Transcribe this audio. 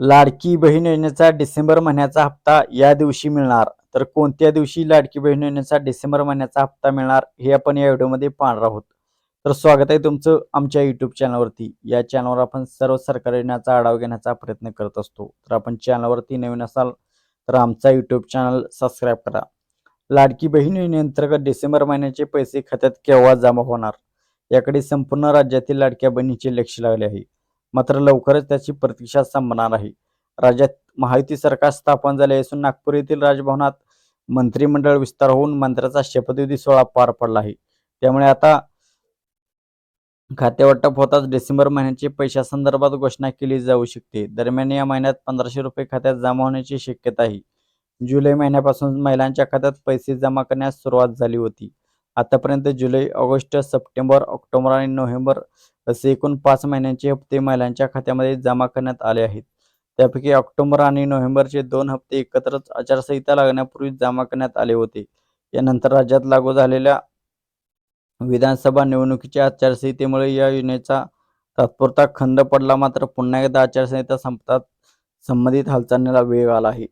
लाडकी बहीण योजनेचा डिसेंबर महिन्याचा हप्ता या दिवशी मिळणार. तर कोणत्या दिवशी लाडकी बहीण योजनेचा डिसेंबर महिन्याचा हप्ता मिळणार हे आपण या व्हिडिओमध्ये पाहणार आहोत. तर स्वागत आहे तुमचं आमच्या यूट्यूब चॅनलवरती या चॅनलवर आपण सर्व सरकारी योजनेचा आढावा घेण्याचा प्रयत्न करत असतो. तर आपण चॅनलवरती नवीन असाल तर आमचा यूट्यूब चॅनल सबस्क्राईब करा. लाडकी बहीण योजनेअंतर्गत डिसेंबर महिन्याचे पैसे खात्यात केव्हा जमा होणार? याकडे संपूर्ण राज्यातील लाडक्या बहिणीचे लक्ष लागले आहे. मात्र लवकरच त्याची प्रतीक्षा संपणार आहे. राज्यात महायुती सरकार स्थापन झाले असून नागपूर येथील राजभवनात मंत्रिमंडळ विस्तार होऊन मंत्र्याचा शपथविधी सोहळा पार पडला आहे. त्यामुळे आता खातेवाटप होताच डिसेंबर महिन्याची पैशासंदर्भात घोषणा केली जाऊ शकते. दरम्यान या महिन्यात पंधराशे रुपये खात्यात जमा होण्याची शक्यता आहे. जुलै महिन्यापासून महिलांच्या खात्यात पैसे जमा करण्यास सुरुवात झाली होती. आतापर्यंत जुलै ऑगस्ट सप्टेंबर ऑक्टोबर आणि नोव्हेंबर असे एकूण पाच महिन्यांचे हप्ते महिलांच्या खात्यामध्ये जमा करण्यात आले आहेत. त्यापैकी ऑक्टोबर आणि नोव्हेंबरचे दोन हप्ते एकत्रच आचारसंहिता लागण्यापूर्वी जमा करण्यात आले होते. यानंतर राज्यात लागू झालेल्या विधानसभा निवडणुकीच्या आचारसंहितेमुळे या योजनेचा तात्पुरता खंड पडला मात्र पुन्हा एकदा आचारसंहिता संपतात संबंधित हालचालीला वेग आला आहे.